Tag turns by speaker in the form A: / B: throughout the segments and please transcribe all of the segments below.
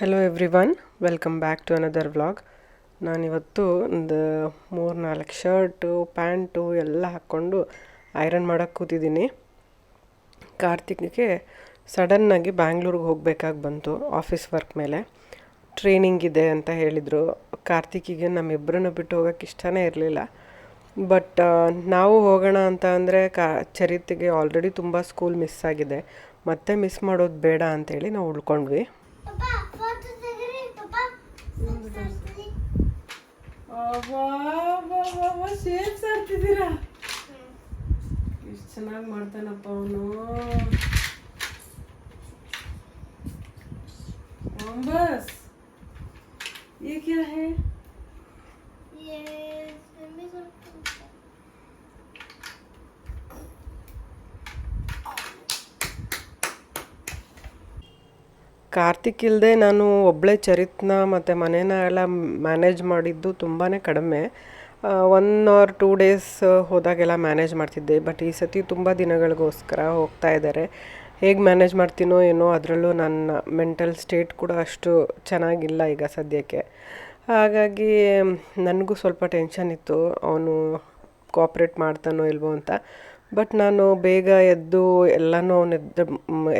A: Hello everyone welcome back to another vlog ನಾನಿವತ್ತು ಒಂದು ಮೂರು ನಾಲ್ಕು ಶರ್ಟು ಪ್ಯಾಂಟು ಎಲ್ಲ ಹಾಕ್ಕೊಂಡು ಐರನ್ ಮಾಡೋಕ್ಕೆ ಕೂತಿದ್ದೀನಿ. ಕಾರ್ತಿಕ್ಗೆ ಸಡನ್ನಾಗಿ ಬ್ಯಾಂಗ್ಳೂರಿಗೆ ಹೋಗಬೇಕಾಗಿ ಬಂತು ಆಫೀಸ್ ವರ್ಕ್ ಮೇಲೆ. ಟ್ರೈನಿಂಗ್ ಇದೆ ಅಂತ ಹೇಳಿದರು. ಕಾರ್ತಿಕಿಗೆ ನಮ್ಮಿಬ್ಬರನ್ನು ಬಿಟ್ಟು ಹೋಗೋಕ್ಕೆ ಇಷ್ಟನೇ ಇರಲಿಲ್ಲ. ಬಟ್ ನಾವು ಹೋಗೋಣ ಅಂತ ಅಂದರೆ ಕಾ ಚರಿತ್ಗೆ ಆಲ್ರೆಡಿ ತುಂಬ ಸ್ಕೂಲ್ ಮಿಸ್ ಆಗಿದೆ. ಮತ್ತೆ ಮಿಸ್ ಮಾಡೋದು ಬೇಡ ಅಂತೇಳಿ ನಾವು ಉಳ್ಕೊಂಡ್ವಿ. ಶೇಪ್ಸ್ ಹಾಕ್ತಿದ್ದೀರಾ ಎಷ್ಟು ಚೆನ್ನಾಗಿ ಮಾಡ್ತಾನಪ್ಪ ಅವನು बस ये क्या है
B: ये
A: ಕಾರ್ತಿಕ್ ಇಲ್ಲದೆ ನಾನು ಒಬ್ಬಳೇ ಚರಿತ್ನ ಮತ್ತು ಮನೇನ ಎಲ್ಲ ಮ್ಯಾನೇಜ್ ಮಾಡಿದ್ದು ತುಂಬಾ ಕಡಿಮೆ. ಒನ್ ಆರ್ ಟೂ ಡೇಸ್ ಹೋದಾಗೆಲ್ಲ ಮ್ಯಾನೇಜ್ ಮಾಡ್ತಿದ್ದೆ. ಬಟ್ ಈ ಸತಿ ತುಂಬ ದಿನಗಳಿಗೋಸ್ಕರ ಹೋಗ್ತಾ ಇದ್ದಾರೆ. ಹೇಗೆ ಮ್ಯಾನೇಜ್ ಮಾಡ್ತೀನೋ ಏನೋ ಅದರಲ್ಲೂ ನನ್ನ ಮೆಂಟಲ್ ಸ್ಟೇಟ್ ಕೂಡ ಅಷ್ಟು ಚೆನ್ನಾಗಿಲ್ಲ ಈಗ ಸದ್ಯಕ್ಕೆ. ಹಾಗಾಗಿ ನನಗೂ ಸ್ವಲ್ಪ ಟೆನ್ಷನ್ ಇತ್ತು. ಅವನು ಕೋಪ್ರೇಟ್ ಮಾಡ್ತಾನೋ ಇಲ್ವೋ ಅಂತ. ಬಟ್ ನಾನು ಬೇಗ ಎದ್ದು ಎಲ್ಲನೂ ಅವನು ಎದ್ದ,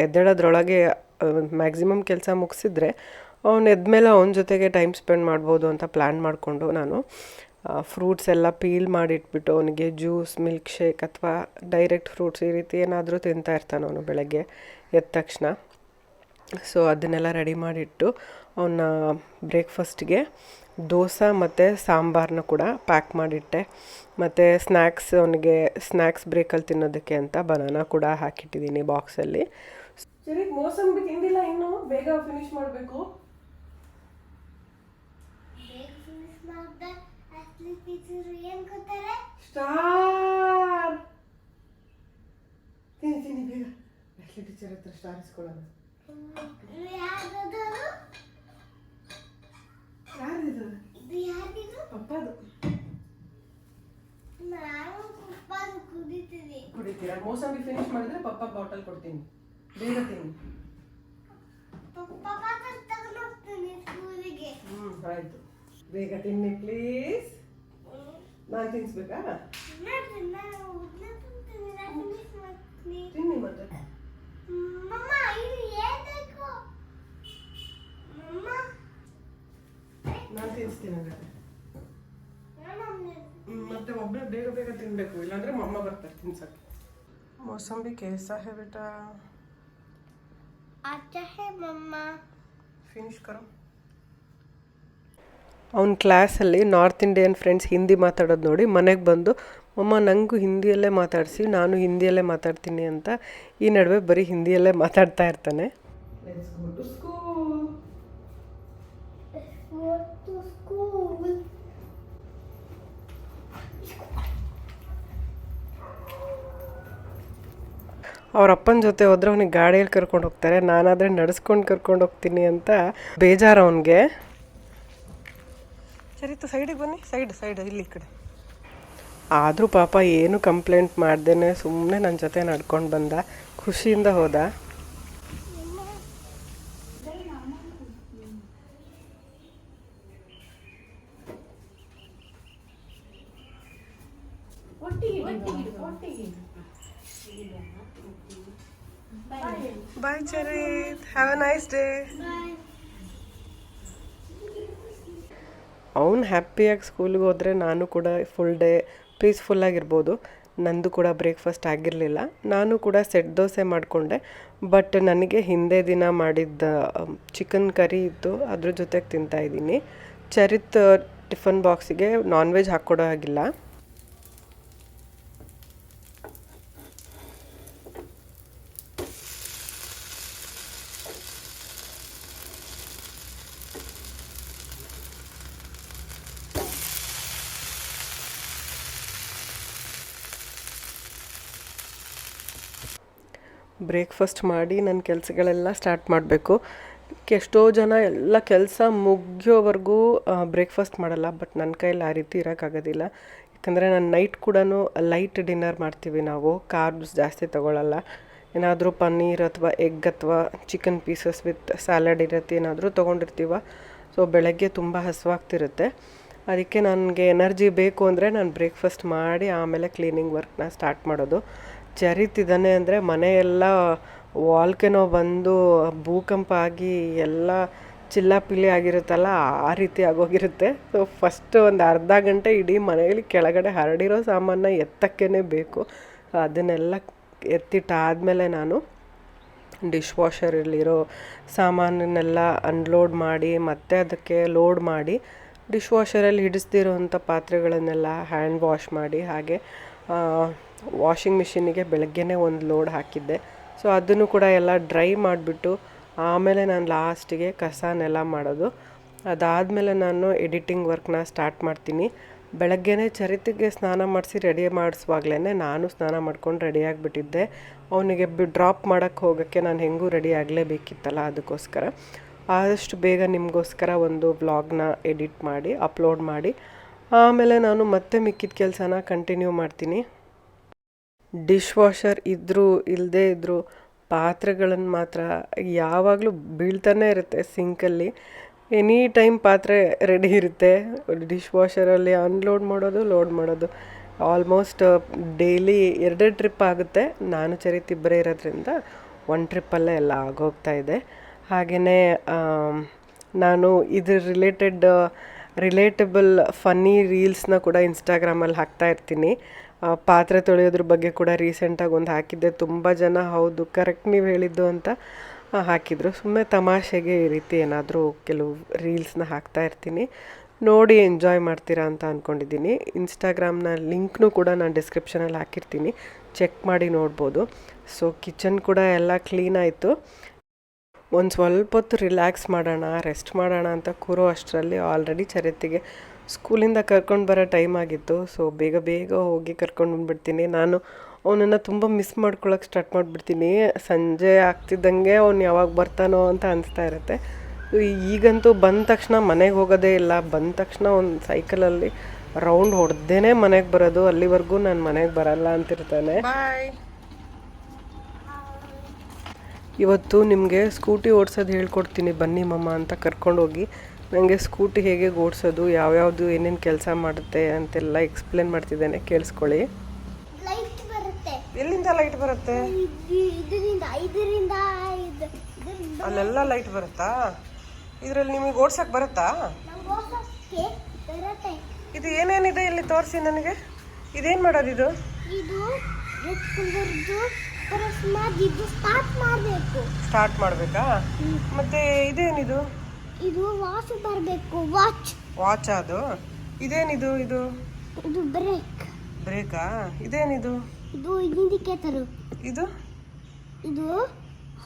A: ಎದ್ದೇಳೋದ್ರೊಳಗೆ ಮ್ಯಾಕ್ಸಿಮಮ್ ಕೆಲಸ ಮುಗಿಸಿದ್ರೆ ಅವನು ಎದ್ಮೇಲೆ ಅವನ ಜೊತೆಗೆ ಟೈಮ್ ಸ್ಪೆಂಡ್ ಮಾಡ್ಬೋದು ಅಂತ ಪ್ಲ್ಯಾನ್ ಮಾಡಿಕೊಂಡು ನಾನು ಫ್ರೂಟ್ಸ್ ಎಲ್ಲ ಪೀಲ್ ಮಾಡಿಟ್ಬಿಟ್ಟು ಅವನಿಗೆ ಜ್ಯೂಸ್ ಮಿಲ್ಕ್ ಶೇಕ್ ಅಥವಾ ಡೈರೆಕ್ಟ್ ಫ್ರೂಟ್ಸ್ ಈ ರೀತಿ ಏನಾದರೂ ತಿಂತಾ ಇರ್ತಾನೆ ಅವನು ಬೆಳಗ್ಗೆ ಎದ್ದ ತಕ್ಷಣ. ಸೊ ಅದನ್ನೆಲ್ಲ ರೆಡಿ ಮಾಡಿಟ್ಟು ಅವನ್ನ ಬ್ರೇಕ್ಫಾಸ್ಟ್ಗೆ ದೋಸೆ ಮತ್ತು ಸಾಂಬಾರನ್ನ ಕೂಡ ಪ್ಯಾಕ್ ಮಾಡಿಟ್ಟೆ. ಮತ್ತು ಸ್ನ್ಯಾಕ್ಸ್ ಅವನಿಗೆ ಸ್ನ್ಯಾಕ್ಸ್ ಬ್ರೇಕಲ್ಲಿ ತಿನ್ನೋದಕ್ಕೆ ಅಂತ ಬನಾನ ಕೂಡ ಹಾಕಿಟ್ಟಿದ್ದೀನಿ ಬಾಕ್ಸಲ್ಲಿ ಸರಿ ಮೋಸಂಬಿ ತಿಂದಿಲ್ಲ ಇನ್ನು ಬೇಗ ಫಿನಿಶ್ ಮಾಡಬೇಕು. ಸ್ಟಾರ್ ತಿನ್ನಿ ತಿನ್ನಿ ಬೇಗ. ಅಟ್ಲಿ ಟೀಚರ್ ಹತ್ರ ಸ್ಟಾರ್ ಇಸ್ಕೊಳ್ಳೋಣ.
B: ಯಾರ್ದು?
A: ಪಪ್ಪದು. ಕುಡಿತೀರಾ? ಮೋಸಂಬಿ ಫಿನಿಶ್ ಮಾಡಿದ್ರೆ ಪಪ್ಪ ಬಾಟಲ್ ಕೊಡ್ತೀನಿ. ಬೇಗ ತಿನ್ನಿ. ಹ್ಞೂ ಆಯಿತು. ಬೇಗ ತಿನ್ನಿ ಪ್ಲೀಸ್ ನಾನು ತಿನ್ನಿಸ್ಬೇಕಾ ತಿನ್ನಿ ಮತ್ತೆ. ನಾನು ತಿನ್ನಿಸ್ತೀನಿ ಹಾಗಾದ್ರೆ. ಮತ್ತೆ ಒಬ್ಬನೇ ಬೇಗ ಬೇಗ ತಿನ್ನಬೇಕು ಇಲ್ಲಾಂದರೆ ಮಮ್ಮ ಬರ್ತಾರೆ ತಿನ್ಸಕ್ಕೆ. ಮೋಸಂಬಿ ಕೇಸ ಹೇಳ್ಬಿಟ್ಟ
B: अच्छा है मम्मा
A: ಫಿನಿಶ್ ಕರೋ ಅವ್ನ ಕ್ಲಾಸಲ್ಲಿ ನಾರ್ತ್ ಇಂಡಿಯನ್ ಫ್ರೆಂಡ್ಸ್ ಹಿಂದಿ ಮಾತಾಡೋದು ನೋಡಿ ಮನೆಗೆ ಬಂದು ಮಮ್ಮ ನನಗೂ ಹಿಂದಿಯಲ್ಲೇ ಮಾತಾಡಿಸಿ ನಾನು ಹಿಂದಿಯಲ್ಲೇ ಮಾತಾಡ್ತೀನಿ ಅಂತ ಈ ನಡುವೆ ಬರೀ ಹಿಂದಿಯಲ್ಲೇ ಮಾತಾಡ್ತಾ ಇರ್ತಾನೆ
B: Go to school.
A: ಅವ್ರ ಅಪ್ಪನ ಜೊತೆ ಹೋದ್ರೆ ಅವನಿಗೆ ಗಾಡಿಯಲ್ಲಿ ಕರ್ಕೊಂಡು ಹೋಗ್ತಾರೆ. ನಾನಾದರೆ ನಡೆಸ್ಕೊಂಡು ಕರ್ಕೊಂಡು ಹೋಗ್ತೀನಿ ಅಂತ ಬೇಜಾರು ಅವನಿಗೆ. ಸರಿತು ಸೈಡಿಗೆ ಬನ್ನಿ. ಸೈಡ್ ಸೈಡ್ ಇಲ್ಲಿ ಈ ಕಡೆ. ಆದರೂ ಪಾಪ ಏನು ಕಂಪ್ಲೇಂಟ್ ಮಾಡ್ದೇನೆ ಸುಮ್ಮನೆ ನನ್ನ ಜೊತೆ ನಡ್ಕೊಂಡು ಬಂದ. ಖುಷಿಯಿಂದ ಹೋದ. Bye Charith have a nice day
B: Bye.
A: ಅವ್ನು ಹ್ಯಾಪಿಯಾಗಿ ಸ್ಕೂಲಿಗೆ ಹೋದರೆ ನಾನು ಕೂಡ ಫುಲ್ ಡೇ ಪೀಸ್ಫುಲ್ಲಾಗಿರ್ಬೋದು ನಂದು ಕೂಡ ಬ್ರೇಕ್ಫಾಸ್ಟ್ ಆಗಿರಲಿಲ್ಲ. ನಾನು ಕೂಡ ಸೆಟ್ ದೋಸೆ ಮಾಡಿಕೊಂಡೆ. ಬಟ್ ನನಗೆ ಹಿಂದೆ ದಿನ ಮಾಡಿದ್ದ ಚಿಕನ್ ಕರಿ ಇತ್ತು. ಅದ್ರ ಜೊತೆಗೆ ತಿಂತಾಯಿದ್ದೀನಿ ಚರಿತ್ ಟಿಫನ್ ಬಾಕ್ಸಿಗೆ ನಾನ್ ವೆಜ್ ಹಾಕ್ಕೊಡೋ ಹಾಗಿಲ್ಲ. ಬ್ರೇಕ್ಫಾಸ್ಟ್ ಮಾಡಿ ನನ್ನ ಕೆಲಸಗಳೆಲ್ಲ ಸ್ಟಾರ್ಟ್ ಮಾಡಬೇಕು. ಎಷ್ಟೋ ಜನ ಎಲ್ಲ ಕೆಲಸ ಮುಗಿಯೋವರೆಗೂ ಬ್ರೇಕ್ಫಾಸ್ಟ್ ಮಾಡಲ್ಲ ಬಟ್ ನನ್ನ ಕೈಯಲ್ಲಿ ಆ ರೀತಿ ಇರೋಕ್ಕಾಗೋದಿಲ್ಲ. ಯಾಕಂದರೆ ನಾನು ನೈಟ್ ಕೂಡ ಲೈಟ್ ಡಿನ್ನರ್ ಮಾಡ್ತೀವಿ ನಾವು ಕಾರ್ಬ್ಸ್ ಜಾಸ್ತಿ ತಗೊಳ್ಳಲ್ಲ ಏನಾದರೂ ಪನ್ನೀರ್ ಅಥವಾ ಎಗ್ ಅಥವಾ ಚಿಕನ್ ಪೀಸಸ್ ವಿತ್ ಸ್ಯಾಲಡ್ ಇರುತ್ತೆ, ಏನಾದರೂ ತೊಗೊಂಡಿರ್ತೀವ. ಸೊ ಬೆಳಗ್ಗೆ ತುಂಬ ಹಸುವಾಗ್ತಿರುತ್ತೆ. ಅದಕ್ಕೆ ನನಗೆ ಎನರ್ಜಿ ಬೇಕು ಅಂದರೆ ನಾನು ಬ್ರೇಕ್ಫಾಸ್ಟ್ ಮಾಡಿ ಆಮೇಲೆ ಕ್ಲೀನಿಂಗ್ ವರ್ಕ್ನ ಸ್ಟಾರ್ಟ್ ಮಾಡೋದು. ಚರಿತಿದ್ದಾನೆ ಅಂದರೆ ಮನೆಯೆಲ್ಲ ವಾಲ್ಕೆನೋ ಬಂದು ಭೂಕಂಪ ಆಗಿ ಎಲ್ಲ ಚಿಲ್ಲಾಪಿಲ್ಲಿ ಆಗಿರುತ್ತಲ್ಲ ಆ ರೀತಿ ಆಗೋಗಿರುತ್ತೆ. ಸೊ ಫಸ್ಟ್ ಒಂದು ಅರ್ಧ ಗಂಟೆ ಇಡೀ ಮನೆಯಲ್ಲಿ ಕೆಳಗಡೆ ಹರಡಿರೋ ಸಾಮಾನ ಎತ್ತಕ್ಕೇ ಬೇಕು. ಅದನ್ನೆಲ್ಲ ಎತ್ತಿಟ್ಟಾದಮೇಲೆ ನಾನು ಡಿಶ್ ವಾಷರಲ್ಲಿರೋ ಸಾಮಾನನ್ನೆಲ್ಲ ಅನ್ಲೋಡ್ ಮಾಡಿ, ಮತ್ತೆ ಅದಕ್ಕೆ ಲೋಡ್ ಮಾಡಿ, ಡಿಶ್ ವಾಷರಲ್ಲಿ ಹಿಡಿಸ್ದಿರೋಂಥ ಪಾತ್ರೆಗಳನ್ನೆಲ್ಲ ಹ್ಯಾಂಡ್ ವಾಶ್ ಮಾಡಿ, ಹಾಗೆ ವಾಷಿಂಗ್ ಮಿಷಿನಿಗೆ ಬೆಳಗ್ಗೆನೇ ಒಂದು ಲೋಡ್ ಹಾಕಿದ್ದೆ. ಸೊ ಅದನ್ನು ಕೂಡ ಎಲ್ಲ ಡ್ರೈ ಮಾಡಿಬಿಟ್ಟು ಆಮೇಲೆ ನಾನು ಲಾಸ್ಟಿಗೆ ಕಸನೆಲ್ಲ ಮಾಡೋದು. ಅದಾದಮೇಲೆ ನಾನು ಎಡಿಟಿಂಗ್ ವರ್ಕ್ನ ಸ್ಟಾರ್ಟ್ ಮಾಡ್ತೀನಿ. ಬೆಳಗ್ಗೆನೇ ಚರಿತಿಗೆ ಸ್ನಾನ ಮಾಡಿಸಿ ರೆಡಿ ಮಾಡಿಸುವಾಗಲೇ ನಾನು ಸ್ನಾನ ಮಾಡ್ಕೊಂಡು ರೆಡಿ ಆಗಿಬಿಟ್ಟಿದ್ದೆ. ಅವನಿಗೆ ಬಿ ಡ್ರಾಪ್ ಮಾಡೋಕ್ಕೆ ಹೋಗೋಕ್ಕೆ ನಾನು ಹೆಂಗೂ ರೆಡಿ ಆಗಲೇಬೇಕಿತ್ತಲ್ಲ ಅದಕ್ಕೋಸ್ಕರ. ಆದಷ್ಟು ಬೇಗ ನಿಮಗೋಸ್ಕರ ಒಂದು ವ್ಲಾಗ್ನ ಎಡಿಟ್ ಮಾಡಿ, ಅಪ್ಲೋಡ್ ಮಾಡಿ. ಆಮೇಲೆ ನಾನು ಮತ್ತೆ ಮಿಕ್ಕಿದ ಕೆಲಸನ ಕಂಟಿನ್ಯೂ ಮಾಡ್ತೀನಿ. ಡಿಶ್ ವಾಷರ್ ಇದ್ದರೂ ಇಲ್ಲದೇ ಇದ್ದರೂ ಪಾತ್ರೆಗಳನ್ನು ಮಾತ್ರ ಯಾವಾಗಲೂ ಬೀಳ್ತಾನೆ ಇರುತ್ತೆ ಸಿಂಕಲ್ಲಿ. ಎನಿ ಟೈಮ್ ಪಾತ್ರೆ ರೆಡಿ ಇರುತ್ತೆ. ಡಿಶ್ ವಾಷರಲ್ಲಿ ಅನ್ಲೋಡ್ ಮಾಡೋದು, ಲೋಡ್ ಮಾಡೋದು. ಆಲ್ಮೋಸ್ಟ್ ಡೈಲಿ ಎರಡೆರಡು ಟ್ರಿಪ್ ಆಗುತ್ತೆ. ನಾನು ಚರಿತ್ ಇಬ್ಬರೇ ಇರೋದ್ರಿಂದ ಒನ್ ಟ್ರಿಪ್ಪಲ್ಲೇ ಎಲ್ಲ ಆಗೋಗ್ತಾ ಇದೆ. ಹಾಗೆಯೇ ನಾನು ಇದ್ರ ರಿಲೇಟೆಡ್, ರಿಲೇಟಬಲ್ ಫನ್ನಿ ರೀಲ್ಸ್ನ ಕೂಡ ಇನ್ಸ್ಟಾಗ್ರಾಮಲ್ಲಿ ಹಾಕ್ತಾ ಇರ್ತೀನಿ. ಪಾತ್ರೆ ತೊಳೆಯೋದ್ರ ಬಗ್ಗೆ ಕೂಡ ರೀಸೆಂಟಾಗಿ ಒಂದು ಹಾಕಿದ್ದೆ. ತುಂಬ ಜನ, ಹೌದು, ಕರೆಕ್ಟ್ ನೀವು ಹೇಳಿದ್ದು ಅಂತ ಹಾಕಿದರು. ಸುಮ್ಮನೆ ತಮಾಷೆಗೆ ಈ ರೀತಿ ಏನಾದರೂ ಕೆಲವು ರೀಲ್ಸ್ನ ಹಾಕ್ತಾ ಇರ್ತೀನಿ. ನೋಡಿ ಎಂಜಾಯ್ ಮಾಡ್ತೀರಾ ಅಂತ ಅಂದ್ಕೊಂಡಿದ್ದೀನಿ ಇನ್ಸ್ಟಾಗ್ರಾಮ್ನ ಲಿಂಕ್ನೂ ಕೂಡ ನಾನು ಡಿಸ್ಕ್ರಿಪ್ಷನಲ್ಲಿ ಹಾಕಿರ್ತೀನಿ. ಚೆಕ್ ಮಾಡಿ ನೋಡ್ಬೋದು. ಸೊ ಕಿಚನ್ ಕೂಡ ಎಲ್ಲ ಕ್ಲೀನ್ ಆಯಿತು. ಒಂದು ಸ್ವಲ್ಪ ಹೊತ್ತು ರಿಲ್ಯಾಕ್ಸ್ ಮಾಡೋಣ ರೆಸ್ಟ್ ಮಾಡೋಣ ಅಂತ ಕೂರೋ ಅಷ್ಟರಲ್ಲಿ ಆಲ್ರೆಡಿ ಚರಿತಿಗೆ ಸ್ಕೂಲಿಂದ ಕರ್ಕೊಂಡು ಬರೋ ಟೈಮ್ ಆಗಿತ್ತು. ಸೊ ಬೇಗ ಬೇಗ ಹೋಗಿ ಕರ್ಕೊಂಡು ಬಂದ್ಬಿಡ್ತೀನಿ. ನಾನು ಅವನನ್ನು ತುಂಬ ಮಿಸ್ ಮಾಡ್ಕೊಳ್ಳೋಕೆ ಸ್ಟಾರ್ಟ್ ಮಾಡಿಬಿಡ್ತೀನಿ. ಸಂಜೆ ಆಗ್ತಿದ್ದಂಗೆ ಅವ್ನು ಯಾವಾಗ ಬರ್ತಾನೋ ಅಂತ ಅನಿಸ್ತಾ ಇರುತ್ತೆ. ಈಗಂತೂ ಬಂದ ತಕ್ಷಣ ಮನೆಗೆ ಹೋಗೋದೇ ಇಲ್ಲ. ಬಂದ ತಕ್ಷಣ ಒಂದು ಸೈಕಲಲ್ಲಿ ರೌಂಡ್ ಹೊಡೆದೇ ಮನೆಗೆ ಬರೋದು. ಅಲ್ಲಿವರೆಗೂ ನಾನು ಮನೆಗೆ ಬರಲ್ಲ ಅಂತಿರ್ತಾನೆ. ಇವತ್ತು ನಿಮಗೆ ಸ್ಕೂಟಿ ಓಡಿಸೋದು ಹೇಳ್ಕೊಡ್ತೀನಿ. ಬನ್ನಿ ಮಮ್ಮ ಅಂತ ಕರ್ಕೊಂಡೋಗಿ ನನಗೆ ಸ್ಕೂಟಿ ಹೇಗೆ ಓಡಿಸೋದು ಯಾವ್ಯಾವುದು ಏನೇನು ಕೆಲಸ ಮಾಡುತ್ತೆ ಅಂತೆಲ್ಲ ಎಕ್ಸ್ಪ್ಲೇನ್ ಮಾಡ್ತಿದ್ದೇನೆ ಕೇಳಿಸ್ಕೊಳ್ಳಿ. ಎಲ್ಲಿಂದ ಲೈಟ್ ಬರುತ್ತೆ? ಅಲ್ಲೆಲ್ಲ ಲೈಟ್ ಬರುತ್ತಾ? ಇದರಲ್ಲಿ ನಿಮಗೆ ಓಡ್ಸಕ್ ಬರುತ್ತಾ? ಇದು ಏನೇನಿದೆ ಇಲ್ಲಿ ತೋರಿಸಿ ನನಗೆ? ಇದೇನು ಮಾಡೋದು ಇದು?
B: ಸ್ಟಾರ್ಟ್ ಮಾಡಬೇಕಾ.
A: ಮತ್ತೆ ಇದೇನಿದು?
B: ಇದು ವಾಚ್ ಬರಬೇಕು. ವಾಚ್
A: ವಾಚ್ ಅದು? ಇದೇನಿದು ಇದು?
B: ಇದು ಬ್ರೇಕ್
A: ಬ್ರೇಕಾ ಇದೇನಿದು?
B: ಇದು ಇಂಡಿಕೇಟರ್
A: ಇದು?
B: ಇದು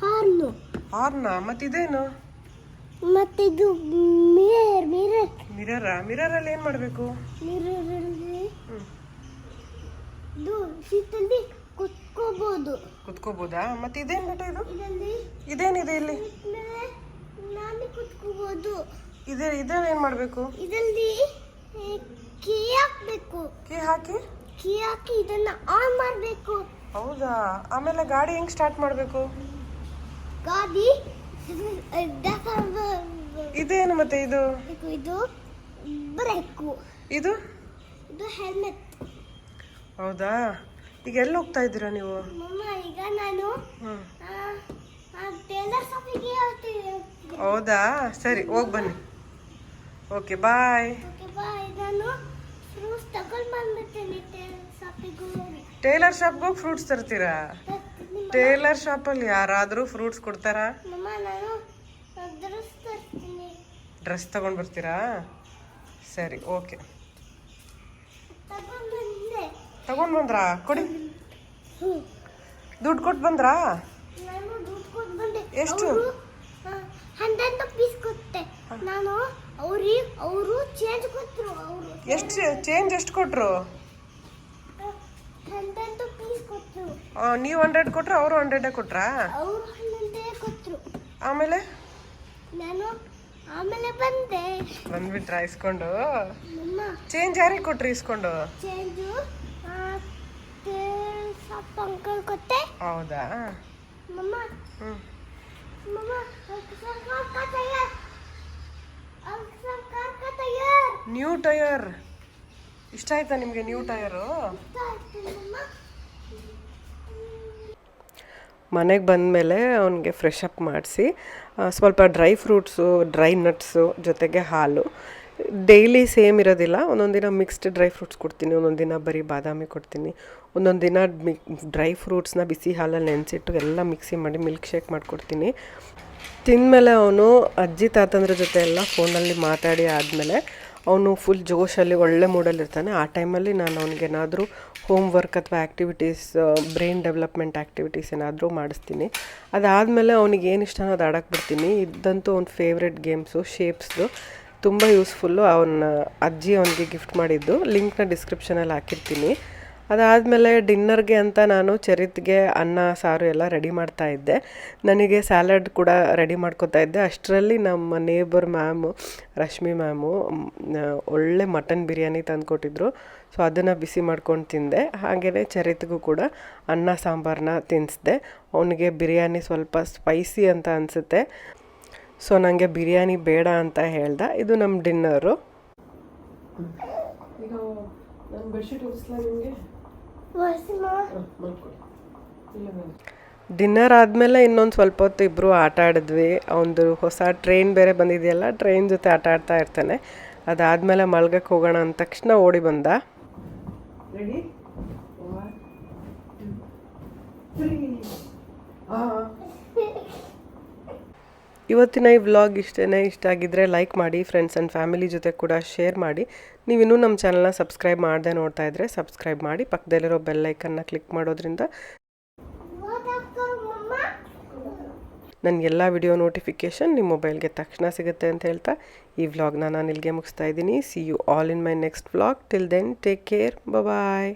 B: ಹಾರ್ನ್
A: ಹಾರ್ನ್ ಮತ್ತೆ ಇದೇನು
B: ಮತ್ತೆ ಇದು ಮಿರರ್ ಮಿರರ್
A: ಮಿರರ ಮಿರರಲ್ಲಿ ಏನು ಮಾಡಬೇಕು?
B: ಮಿರರ್ ಇದು ಸೀಟಲ್ಲಿ ಕುತ್ಕೋಬಹುದು
A: ಕುತ್ಕೋಬಹುದಾ ಮತ್ತೆ ಇದೇನು ಬೇಟ ಇದು? ಇದೇನಿದೆ ಇಲ್ಲಿ?
B: ಕುತ್ಕೋಬಹುದು
A: ಇದರ ಇದರ ಏನು ಮಾಡಬೇಕು?
B: ಇದರಲ್ಲಿ ಕೀ ಹಾಕ್ಬೇಕು.
A: ಕೀ ಹಾಕಿ?
B: ಕೀ ಹಾಕಿ ಇದನ್ನ ಆನ್ ಮಾಡಬೇಕು.
A: ಹೌದಾ? ಆಮೇಲೆ ಗಾಡಿ ಹೆಂಗ್ ಸ್ಟಾರ್ಟ್ ಮಾಡಬೇಕು?
B: ಗಾಡಿ
A: ಇದೇನು ಮತ್ತೆ ಇದು?
B: ಇದು ಬ್ರೇಕು.
A: ಇದು?
B: ಇದು ಹೆಲ್ಮೆಟ್.
A: ಹೌದಾ? ಈಗ ಎಲ್ಲಿ ಹೋಗ್ತಾ ಇದ್ದೀರಾ ನೀವು?
B: ಮಮ್ಮ ಈಗ ನಾನು ಟೇಲರ್ ಶಾಪಿಗೆ ಹೋಗ್ತೀನಿ
A: ಹೌದಾ? ಸರಿ ಹೋಗಿ ಬನ್ನಿ. ಓಕೆ ಬಾಯ್
B: ಟೇಲರ್ ಶಾಪಿಗೆ ಹೋಗಿ
A: ಫ್ರೂಟ್ಸ್ ತರ್ತೀರಾ? ಟೇಲರ್ ಶಾಪಲ್ಲಿ ಯಾರಾದರೂ ಫ್ರೂಟ್ಸ್ ಕೊಡ್ತಾರಾ?
B: ಡ್ರೆಸ್
A: ತಗೊಂಡು ಬರ್ತೀರಾ? ಸರಿ ಓಕೆ
B: ತಗೊಂಡು
A: ಬಂದ್ರ? ಕೊಡಿ. ದುಡ್ಡು ಕೊಟ್ಟು ಬಂದ್ರಾ? ಎಷ್ಟು?
B: ಅವರು ಹಂಡ್ರೆಡ್ ರುಪೀಸ್ ಕೊಟ್ಟೆ ನಾನು ಅವ್ರಿ ಅವರು ಚೇಂಜ್ ಕೊಟ್ರು ಅವರು.
A: ಎಷ್ಟು ಚೇಂಜ್ ಎಷ್ಟು ಕೊಟ್ಟರು
B: ಹಂಡ್ರೆಡ್ ಪೀಸ್ ಕೊಟ್ಟರು
A: ನೀವು ಹಂಡ್ರೆಡ್ ಕೊಟ್ಟರು ಅವರು ಹಂಡ್ರೆಡೇ ಕೊಟ್ರಾ?
B: ಅವರು ಹಂಡ್ರೆಡೇ ಕೊಟ್ಟರು
A: ಆಮೇಲೆ?
B: ನಾನು ಆಮೇಲೆ ಬಂದೆ.
A: ಬಂದ್ಬಿಟ್ರಾ ಇಸ್ಕೊಂಡು? ಚೇಂಜ್ ಯಾರಿಗೆ ಕೊಟ್ರಿ ಇಸ್ಕೊಂಡು?
B: ಚೇಂಜು ಅಪ್ಪ ಅಂಕಲ್ ಕೊಟ್ಟೆ.
A: ಹೌದಾ?
B: ಮಮ್ಮ ಹ್ಞೂ ಮಮ್ಮ
A: ನ್ಯೂ ಟೈರ್ ಇಷ್ಟ ಆಯ್ತಾ ನಿಮಗೆ ನ್ಯೂ ಟಯರು ಮನೆಗೆ ಬಂದಮೇಲೆ ಅವನಿಗೆ ಫ್ರೆಶ್ ಅಪ್ ಮಾಡಿಸಿ ಸ್ವಲ್ಪ ಡ್ರೈ ಫ್ರೂಟ್ಸು ಡ್ರೈ ನಟ್ಸು ಜೊತೆಗೆ ಹಾಲು. ಡೈಲಿ ಸೇಮ್ ಇರೋದಿಲ್ಲ, ಒಂದೊಂದು ದಿನ ಮಿಕ್ಸ್ಡ್ ಡ್ರೈ ಫ್ರೂಟ್ಸ್ ಕೊಡ್ತೀನಿ, ಒಂದೊಂದು ದಿನ ಬರೀ ಬಾದಾಮಿ ಕೊಡ್ತೀನಿ. ಒಂದೊಂದು ದಿನ ಡ್ರೈ ಫ್ರೂಟ್ಸ್ನ ಬಿಸಿ ಹಾಲಲ್ಲಿ ನೆನೆಸಿಟ್ಟು ಎಲ್ಲ ಮಿಕ್ಸಿ ಮಾಡಿ ಮಿಲ್ಕ್ ಶೇಕ್ ಮಾಡಿಕೊಡ್ತೀನಿ. ತಿಂದಮೇಲೆ ಅವನು ಅಜ್ಜಿ ತಾತಂದ್ರ ಜೊತೆ ಎಲ್ಲ ಫೋನಲ್ಲಿ ಮಾತಾಡಿ ಆದಮೇಲೆ ಅವನು ಫುಲ್ ಜೋಶಲ್ಲಿ ಒಳ್ಳೆ ಮೂಡಲ್ಲಿ ಇರ್ತಾನೆ ಆ ಟೈಮಲ್ಲಿ ನಾನು ಅವನಿಗೇನಾದರೂ ಹೋಮ್ ವರ್ಕ್ ಅಥವಾ ಆ್ಯಕ್ಟಿವಿಟೀಸ್ ಬ್ರೈನ್ ಡೆವಲಪ್ಮೆಂಟ್ ಆ್ಯಕ್ಟಿವಿಟೀಸ್ ಏನಾದರೂ ಮಾಡಿಸ್ತೀನಿ. ಅದಾದಮೇಲೆ ಅವನಿಗೆ ಏನು ಇಷ್ಟನೋ ಅದು ಆಡಕ್ಕೆ ಬಿಡ್ತೀನಿ ಇದ್ದಂತೂ ಅವ್ನ ಫೇವ್ರೆಟ್ ಗೇಮ್ಸು ಶೇಪ್ಸ್ದು ತುಂಬ ಯೂಸ್ಫುಲ್ಲು ಅವನ ಅಜ್ಜಿ ಅವನಿಗೆ ಗಿಫ್ಟ್ ಮಾಡಿದ್ದು. ಲಿಂಕ್ನ ಡಿಸ್ಕ್ರಿಪ್ಷನಲ್ಲಿ ಹಾಕಿರ್ತೀನಿ. ಅದಾದಮೇಲೆ ಡಿನ್ನರ್ಗೆ ಅಂತ ನಾನು ಚರಿತ್ಗೆ, ಅನ್ನ, ಸಾರು ಎಲ್ಲ ರೆಡಿ ಮಾಡ್ತಾ ಇದ್ದೆ. ನನಗೆ ಸ್ಯಾಲಡ್ ಕೂಡ ರೆಡಿ ಮಾಡ್ಕೋತಾ ಇದ್ದೆ. ಅಷ್ಟರಲ್ಲಿ ನಮ್ಮ ನೇಬರ್ ಮ್ಯಾಮು, ರಶ್ಮಿ ಮ್ಯಾಮು ಒಳ್ಳೆ ಮಟನ್ ಬಿರಿಯಾನಿ ತಂದುಕೊಟ್ಟಿದ್ರು. ಸೊ, ಅದನ್ನು ಬಿಸಿ ಮಾಡ್ಕೊಂಡು ತಿಂದೆ. ಹಾಗೆಯೇ ಚರಿತ್ಗೂ ಕೂಡ ಅನ್ನ ಸಾಂಬಾರನ್ನ ತಿನ್ನಿಸ್ದೆ ಅವನಿಗೆ ಬಿರಿಯಾನಿ ಸ್ವಲ್ಪ ಸ್ಪೈಸಿ ಅಂತ ಅನಿಸುತ್ತೆ. ಸೊ ನನಗೆ ಬಿರಿಯಾನಿ ಬೇಡ ಅಂತ ಹೇಳ್ದೆ. ಇದು ನಮ್ಮ ಡಿನ್ನರು. ನಾನು ಬೆಡ್ಶೀಟ್ ಹೊಲಿಸ್ಲಾ ನಿಮಗೆ?
B: वैसे
A: ಡಿನ್ನರ್ ಆದಮೇಲೆ ಇನ್ನೊಂದು ಸ್ವಲ್ಪ ಹೊತ್ತು ಇಬ್ಬರು ಆಟ ಆಡಿದ್ವಿ. ಅವನದು ಹೊಸ ಟ್ರೈನ್ ಬೇರೆ ಬಂದಿದೆಯಲ್ಲ ಟ್ರೈನ್ ಜೊತೆ ಆಟ ಆಡ್ತಾ ಇರ್ತಾನೆ. ಅದಾದಮೇಲೆ ಮಲ್ಗಕ್ಕೆ ಹೋಗೋಣ ಅಂದ ತಕ್ಷಣ ಓಡಿ ಬಂದ. ರೆಡಿ ಇವತ್ತಿನ ಈ ವ್ಲಾಗ್ ಇಷ್ಟೇ ಇಷ್ಟ ಆಗಿದ್ದರೆ ಲೈಕ್ ಮಾಡಿ ಫ್ರೆಂಡ್ಸ್ ಆ್ಯಂಡ್ ಫ್ಯಾಮಿಲಿ ಜೊತೆ ಕೂಡ ಶೇರ್ ಮಾಡಿ. ನೀವಿನ್ನೂ ನಮ್ಮ ಚಾನಲ್ನ ಸಬ್ಸ್ಕ್ರೈಬ್ ಮಾಡದೆ ನೋಡ್ತಾ ಇದ್ದರೆ ಸಬ್ಸ್ಕ್ರೈಬ್ ಮಾಡಿ, ಪಕ್ಕದಲ್ಲಿರೋ ಬೆಲ್ಲೈಕನ್ನ ಕ್ಲಿಕ್ ಮಾಡೋದ್ರಿಂದ ನನ್ನ ಎಲ್ಲ ವಿಡಿಯೋ ನೋಟಿಫಿಕೇಷನ್ ನಿಮ್ಮ ಮೊಬೈಲ್ಗೆ ತಕ್ಷಣ ಸಿಗುತ್ತೆ ಅಂತ ಹೇಳ್ತಾ ಈ ವ್ಲಾಗ್ನ ನಾನು ಇಲ್ಲಿಗೆ ಮುಗಿಸ್ತಾ ಇದ್ದೀನಿ. See you all in my next vlog till then take care bye